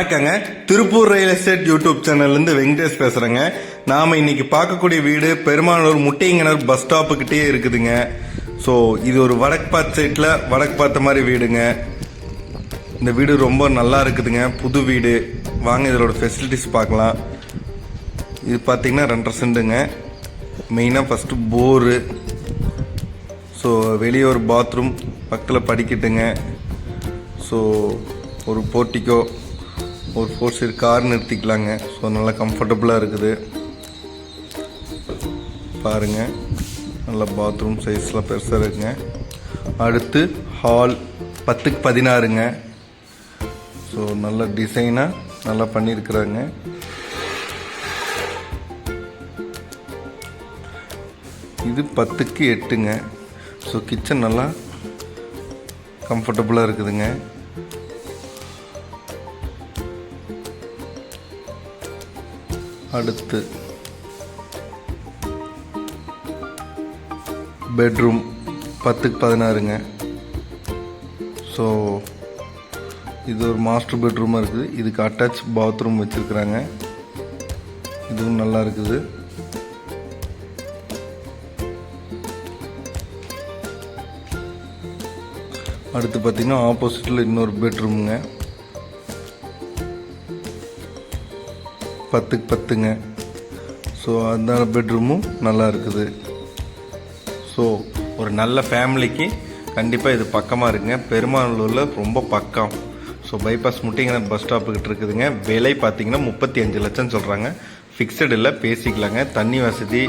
வணக்கங்க. Tiruppur real estate YouTube சேனல்லேருந்து வெங்கடேஷ் பேசுகிறேங்க நாம் இன்னைக்கு பார்க்கக்கூடிய வீடு பெருமானூர் முட்டையங்கிணர் பஸ் ஸ்டாப்புக்கிட்டே இருக்குதுங்க. ஸோ இது ஒரு வடக்கு பார்த்த சைட்டில் வடக்கு பார்த்த மாதிரி வீடுங்க. இந்த வீடு ரொம்ப நல்லா இருக்குதுங்க. புது வீடு. வாங்க இதோட ஃபெசிலிட்டிஸ் பார்க்கலாம். இது பார்த்தீங்கன்னா ரெண்டரை செண்டுங்க. மெயினாக ஃபஸ்ட்டு போரு ஸோ வெளியே ஒரு பாத்ரூம் பக்கத்தில் படிக்கட்டுங்க. ஸோ ஒரு போர்ட்டிக்கோ ஒரு ஃபோர் சீட் கார் நிறுத்திக்கலாங்க. ஸோ நல்லா கம்ஃபர்டபுளாக இருக்குது. பாருங்கள் நல்ல பாத்ரூம் சைஸ்லாம் பெருசாக இருக்குங்க. அடுத்து ஹால் பத்துக்கு பதினாறுங்க. ஸோ நல்ல டிசைனாக நல்லா பண்ணியிருக்கிறாங்க இது பத்துக்கு எட்டுங்க. ஸோ கிச்சன் நல்லா கம்ஃபர்டபுளாக இருக்குதுங்க. அடுத்து பெட்ரூம் பத்துக்கு பதினாறுங்க. ஸோ இது ஒரு மாஸ்டர் பெட்ரூமாக இருக்குது. இதுக்கு அட்டாச் பாத்ரூம் வச்சுருக்குறாங்க. இதுவும் நல்லா இருக்குது. அடுத்து பார்த்திங்கன்னா ஆப்போசிட்டில் இன்னொரு பெட்ரூமுங்க பத்துக்கு பத்துங்க. ஸோ அதனால் பெட்ரூமும் நல்லா இருக்குது. ஸோ ஒரு நல்ல ஃபேமிலிக்கு கண்டிப்பாக இது பக்கமாக இருக்குங்க பெருமாநல்லூரில் ரொம்ப பக்கம். ஸோ பைபாஸ் முட்டிங்கிற பஸ் ஸ்டாப்புக்கிட்ட இருக்குதுங்க. விலை பார்த்தீங்கன்னா முப்பத்தி அஞ்சு லட்சம் சொல்கிறாங்க ஃபிக்ஸட் இல்லை பேசிக்கலாங்க. தண்ணி வசதி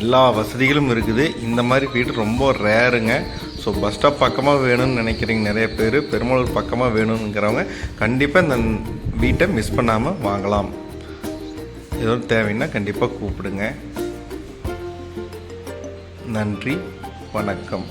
எல்லா வசதிகளும் இருக்குது. இந்த மாதிரி வீடு ரொம்ப ரேருங்க ஸோ பஸ் ஸ்டாப் பக்கமாக வேணும்னு நினைக்கிறீங்க நிறைய பேர். பெருமாளூர் பக்கமாக வேணுங்கிறவங்க கண்டிப்பாக இந்த வீட்டை மிஸ் பண்ணாமல் வாங்கலாம். ஏதோ தேவைன்னா கண்டிப்பாக கூப்பிடுங்க. நன்றி வணக்கம்.